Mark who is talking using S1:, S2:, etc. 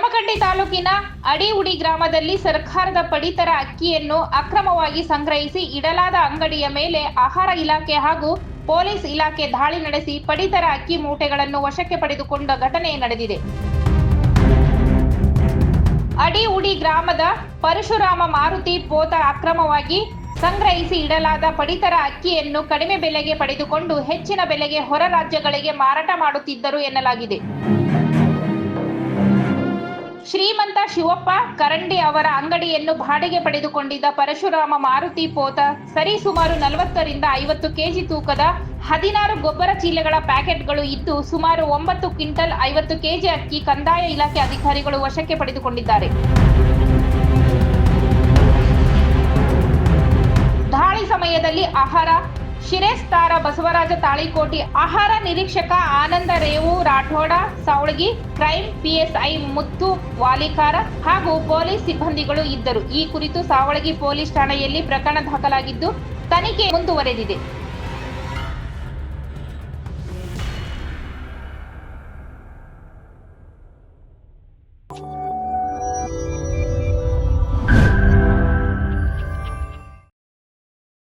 S1: ಜಮಖಂಡಿ ತಾಲೂಕಿನ ಅಡಿಉಡಿ ಗ್ರಾಮದಲ್ಲಿ ಸರ್ಕಾರದ ಪಡಿತರ ಅಕ್ಕಿಯನ್ನು ಅಕ್ರಮವಾಗಿ ಸಂಗ್ರಹಿಸಿ ಇಡಲಾದ ಅಂಗಡಿಯ ಮೇಲೆ ಆಹಾರ ಇಲಾಖೆ ಹಾಗೂ ಪೊಲೀಸ್ ಇಲಾಖೆ ದಾಳಿ ನಡೆಸಿ ಪಡಿತರ ಅಕ್ಕಿ ಮೂಟೆಗಳನ್ನು ವಶಕ್ಕೆ ಪಡೆದುಕೊಂಡ ಘಟನೆ ನಡೆದಿದೆ. ಅಡಿಉಡಿ ಗ್ರಾಮದ ಪರಶುರಾಮ ಮಾರುತಿ ಪೋತ ಅಕ್ರಮವಾಗಿ ಸಂಗ್ರಹಿಸಿ ಇಡಲಾದ ಪಡಿತರ ಅಕ್ಕಿಯನ್ನು ಕಡಿಮೆ ಬೆಲೆಗೆ ಪಡೆದುಕೊಂಡು ಹೆಚ್ಚಿನ ಬೆಲೆಗೆ ಹೊರ ರಾಜ್ಯಗಳಿಗೆ ಮಾರಾಟ ಮಾಡುತ್ತಿದ್ದರು ಎನ್ನಲಾಗಿದೆ. ಶ್ರೀಮಂತ ಶಿವಪ್ಪ ಕರಂಡಿ ಅವರ ಅಂಗಡಿಯನ್ನು ಬಾಡಿಗೆ ಪಡೆದುಕೊಂಡಿದ್ದ ಪರಶುರಾಮ ಮಾರುತಿ ಪೋತ ಸರಿ ಸುಮಾರು ನಲವತ್ತರಿಂದ ಐವತ್ತು ಕೆಜಿ ತೂಕದ ಹದಿನಾರು ಗೊಬ್ಬರ ಚೀಲಗಳ ಪ್ಯಾಕೆಟ್ಗಳು ಇದ್ದು ಸುಮಾರು ಒಂಬತ್ತು ಕ್ವಿಂಟಲ್ ಐವತ್ತು ಕೆಜಿ ಅಕ್ಕಿ ಕಂದಾಯ ಇಲಾಖೆ ಅಧಿಕಾರಿಗಳು ವಶಕ್ಕೆ ಪಡೆದುಕೊಂಡಿದ್ದಾರೆ. ದಾಳಿ ಸಮಯದಲ್ಲಿ ಆಹಾರ ಶಿರೇಸ್ತಾರ ಬಸವರಾಜ ತಾಳಿಕೋಟಿ, ಆಹಾರ ನಿರೀಕ್ಷಕ ಆನಂದ ರೇವು, ರಾಠೋಡ, ಸಾವಳಗಿ ಕ್ರೈಮ್ ಪಿಎಸ್ಐ ಮುತ್ತು ವಾಲಿಕಾರ ಹಾಗೂ ಪೊಲೀಸ್ ಸಿಬ್ಬಂದಿಗಳು ಇದ್ದರು. ಈ ಕುರಿತು ಸಾವಳಗಿ ಪೊಲೀಸ್ ಠಾಣೆಯಲ್ಲಿ ಪ್ರಕರಣ ದಾಖಲಾಗಿದ್ದು, ತನಿಖೆ ಮುಂದುವರೆದಿದೆ.